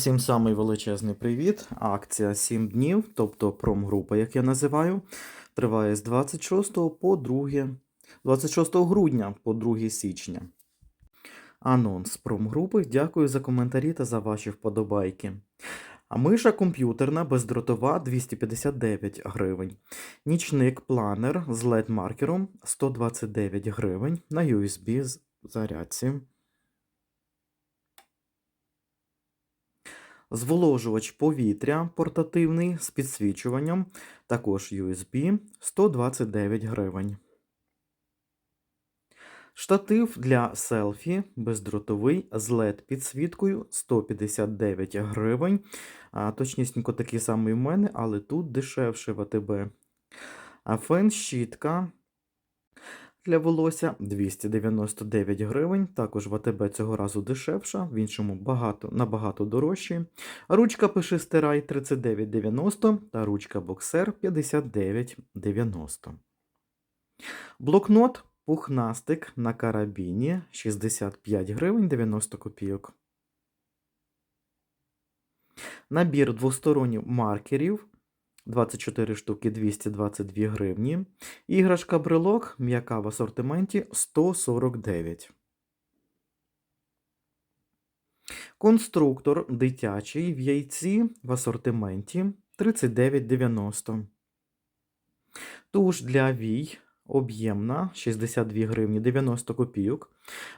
Усім самий величезний привіт. Акція 7 днів, тобто промгрупа, як я називаю, триває з 26 по 2, 26 грудня по 2 січня. Анонс промгрупи. Дякую за коментарі та за ваші вподобайки. А миша комп'ютерна бездротова 259 гривень. Нічник планер з LED-маркером 129 гривень на USB зарядці. Зволожувач повітря портативний з підсвічуванням, також USB 129 гривень. Штатив для селфі бездротовий з LED підсвіткою 159 гривень. Точнісінько такий самий в мене, але тут дешевше в АТБ. Фен щітка для волосся 299 гривень. Також в АТБ цього разу дешевша, в іншому багато, набагато дорожчі. Ручка пиши стирай 39,90 та ручка боксер 59,90. Блокнот пухнастик на карабіні 65 гривень 90 копійок. Набір двосторонніх маркерів 24 штуки 222 гривні. Іграшка брелок м'яка в асортименті 149. Конструктор дитячий в яйці в асортименті 39,90. Туш для вій об'ємна 62 гривні 90 копійок.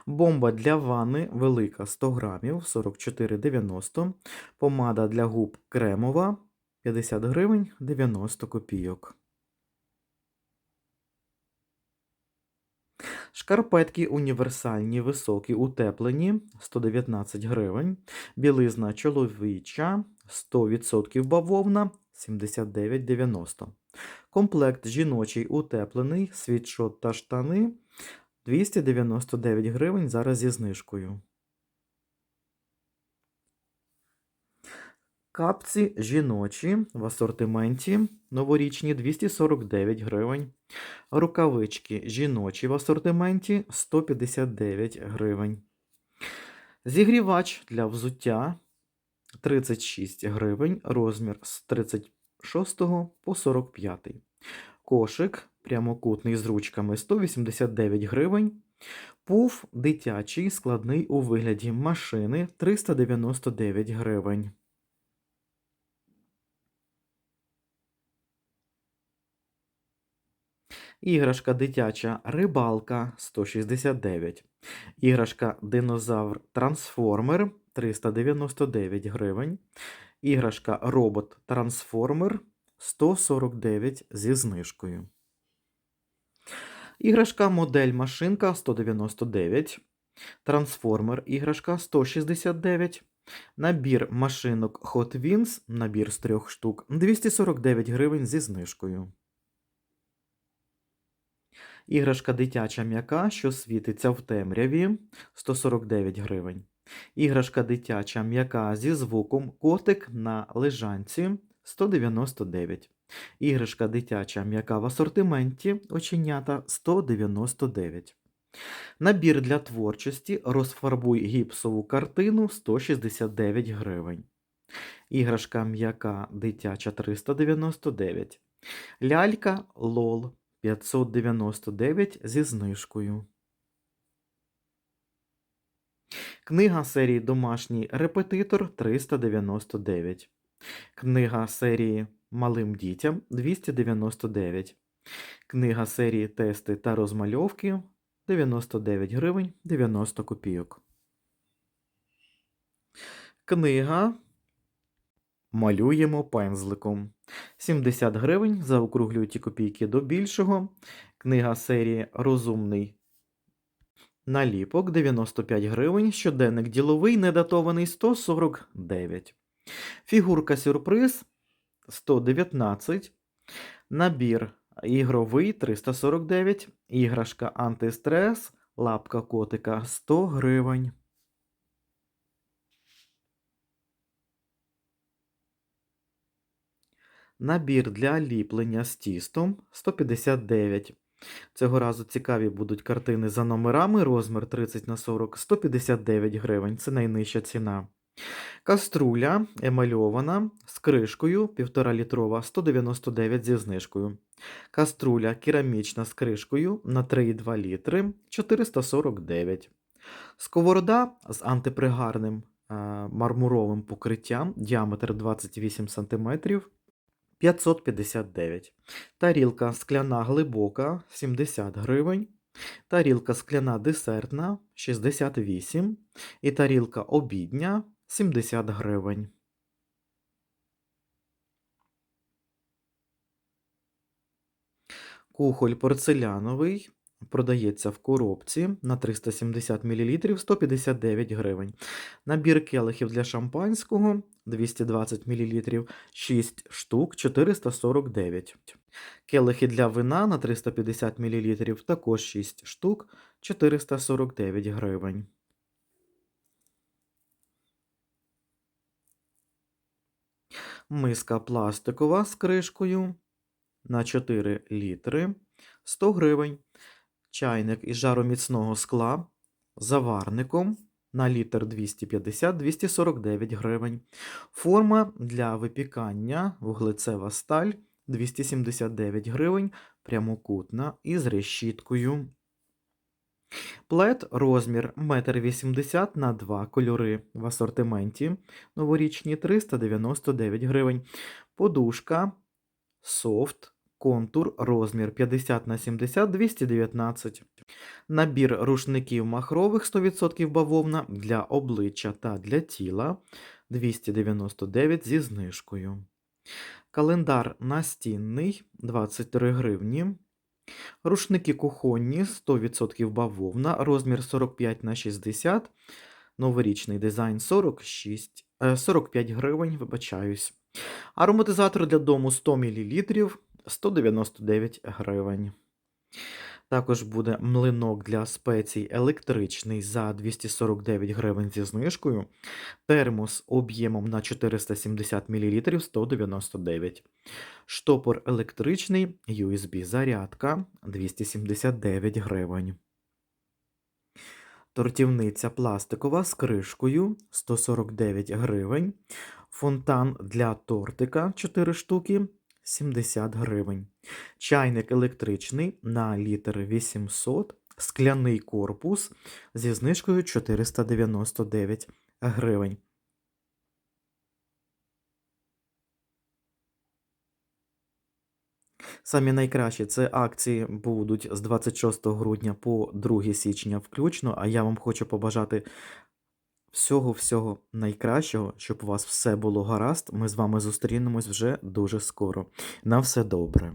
Бомба для ванни велика 100 грамів 44,90. Помада для губ кремова 50 гривень 90 копійок. Шкарпетки універсальні, високі, утеплені 119 гривень. Білизна чоловіча 100% бавовна 79,90. Комплект жіночий утеплений, світшот та штани 299 гривень зараз зі знижкою. Капці жіночі в асортименті новорічні 249 гривень. Рукавички жіночі в асортименті 159 гривень. Зігрівач для взуття 36 гривень, розмір з 36 по 45. Кошик прямокутний з ручками 189 гривень. Пуф дитячий складний у вигляді машини 399 гривень. Іграшка дитяча рибалка 169. Іграшка динозавр трансформер 399 гривень. Іграшка робот трансформер 149 зі знижкою. Іграшка модель машинка 199. Трансформер іграшка 169. Набір машинок Hot Wheels, набір з трьох штук 249 гривень зі знижкою. Іграшка дитяча м'яка, що світиться в темряві 149 гривень. Іграшка дитяча м'яка зі звуком котик на лежанці 199. Іграшка дитяча м'яка в асортименті оченята 199. Набір для творчості розфарбуй гіпсову картину 169 гривень. Іграшка м'яка дитяча 399. Лялька лол 599 зі знижкою. Книга серії Домашній репетитор 399. Книга серії Малим дітям 299. Книга серії Тести та розмальовки 99 гривень 90 копійок. Книга Малюємо пензликом. 70 гривень. Заокруглюйте копійки до більшого. Книга серії Розумний наліпок 95 гривень. Щоденник діловий недатований 149. Фігурка сюрприз 119. Набір ігровий 349. Іграшка антистрес. Лапка котика 100 гривень. Набір для ліплення з тістом 159. Цього разу цікаві будуть картини за номерами, розмір 30 на 40 159 гривень. Це найнижча ціна. Каструля емальована з кришкою 1,5 літрова 199 зі знижкою. Каструля керамічна з кришкою на 3,2 літри 449. Сковорода з антипригарним е, мармуровим покриттям, діаметр 28 см 559. Тарілка скляна глибока 70 гривень. Тарілка скляна десертна 68 і тарілка обідня 70 гривень. Кухоль порцеляновий продається в коробці на 370 мл 159 гривень. Набір келихів для шампанського 220 мл 6 штук 449. Келихи для вина на 350 мл також 6 штук 449 гривень. Миска пластикова з кришкою на 4 літри 100 гривень. Чайник із жароміцного скла заварником на літр 250-249 гривень. Форма для випікання вуглецева сталь 279 гривень, прямокутна із решіткою. Плед розмір 1,80 м на 2 кольори в асортименті. Новорічні 399 гривень. Подушка софт контур розмір 50 на 70 219. Набір рушників махрових 100% бавовна для обличчя та для тіла 299 зі знижкою. Календар настінний 23 гривні. Рушники кухонні 100% бавовна, розмір 45 на 60, новорічний дизайн 46, 45 е, гривень, вибачаюсь. Ароматизатор для дому 100 мл 199 гривень. Також буде млинок для спецій електричний за 249 гривень зі знижкою. Термос об'ємом на 470 мл 199 Штопор електричний USB зарядка 279 гривень. Тортівниця пластикова з кришкою 149 гривень. Фонтан для тортика 4 штуки 70 гривень. Чайник електричний на літр 800, скляний корпус зі знижкою 499 гривень. Самі найкращі це акції будуть з 26 грудня по 2 січня включно, а я вам хочу побажати Всього-всього найкращого, щоб у вас все було гаразд. Ми з вами зустрінемось вже дуже скоро. На все добре.